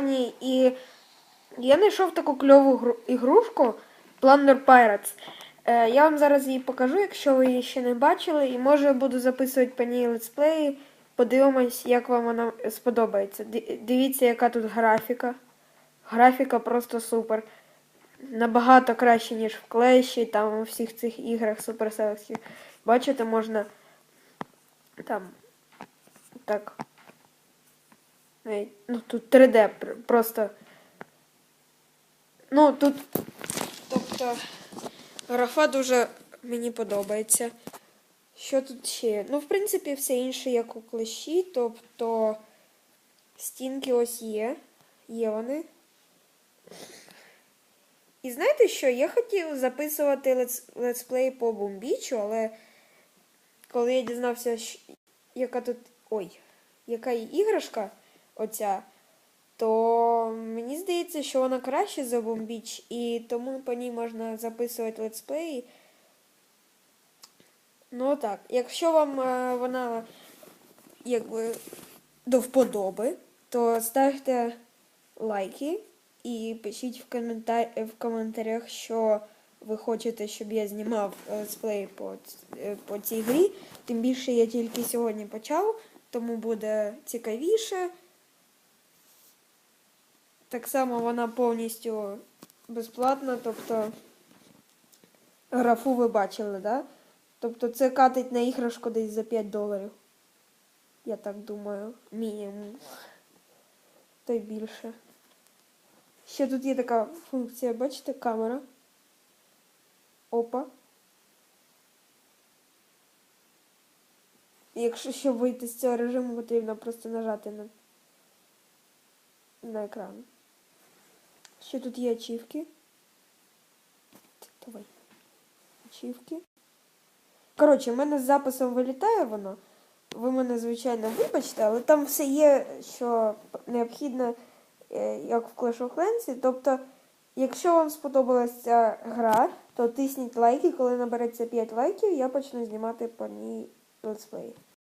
Японії. І я знайшов таку кльову гру- ігрушку Planner Pirates. Е, я вам зараз її покажу, якщо ви її ще не бачили, і може буду записувати по ній летсплеї. Подивимось, як вам вона сподобається. Дивіться, яка тут графіка. Графіка просто супер. Набагато краще, ніж в клеші, там у всіх цих іграх суперселських. Бачите, можна там так. Ну тут 3D просто. Ну тут. Тобто графа дуже мені подобається. Що тут ще? Ну, в принципі, все інше, як у клещі, тобто стінки ось є. Є вони. І знаєте що? Я хотів записувати летс- летсплей по бомбічу, але коли я дізнався, щ- яка тут. Ой, яка іграшка оця, то мені здається, що вона краще за бомбіч, і тому по ній можна записувати летсплеї. Ну так, якщо вам е, вона якби до вподоби, то ставте лайки і пишіть в, коментар... в коментарях, що ви хочете, щоб я знімав летсплей по, е, по цій грі. Тим більше я тільки сьогодні почав, тому буде цікавіше. Так само вона повністю безплатна, тобто графу ви бачили, да? Тобто це катить на іграшку десь за 5 доларів. Я так думаю, мінімум. То й більше. Ще тут є така функція, бачите, камера. Опа. Якщо щоб вийти з цього режиму, потрібно просто нажати на, на екран. Ще тут є ачівки. Давай. Ачівки. Коротше, в мене з записом вилітає воно. Ви мене, звичайно, вибачте, але там все є, що необхідно, е, як в Clash of Clans. Тобто, якщо вам сподобалася ця гра, то тисніть лайки. Коли набереться 5 лайків, я почну знімати по ній летсплеї.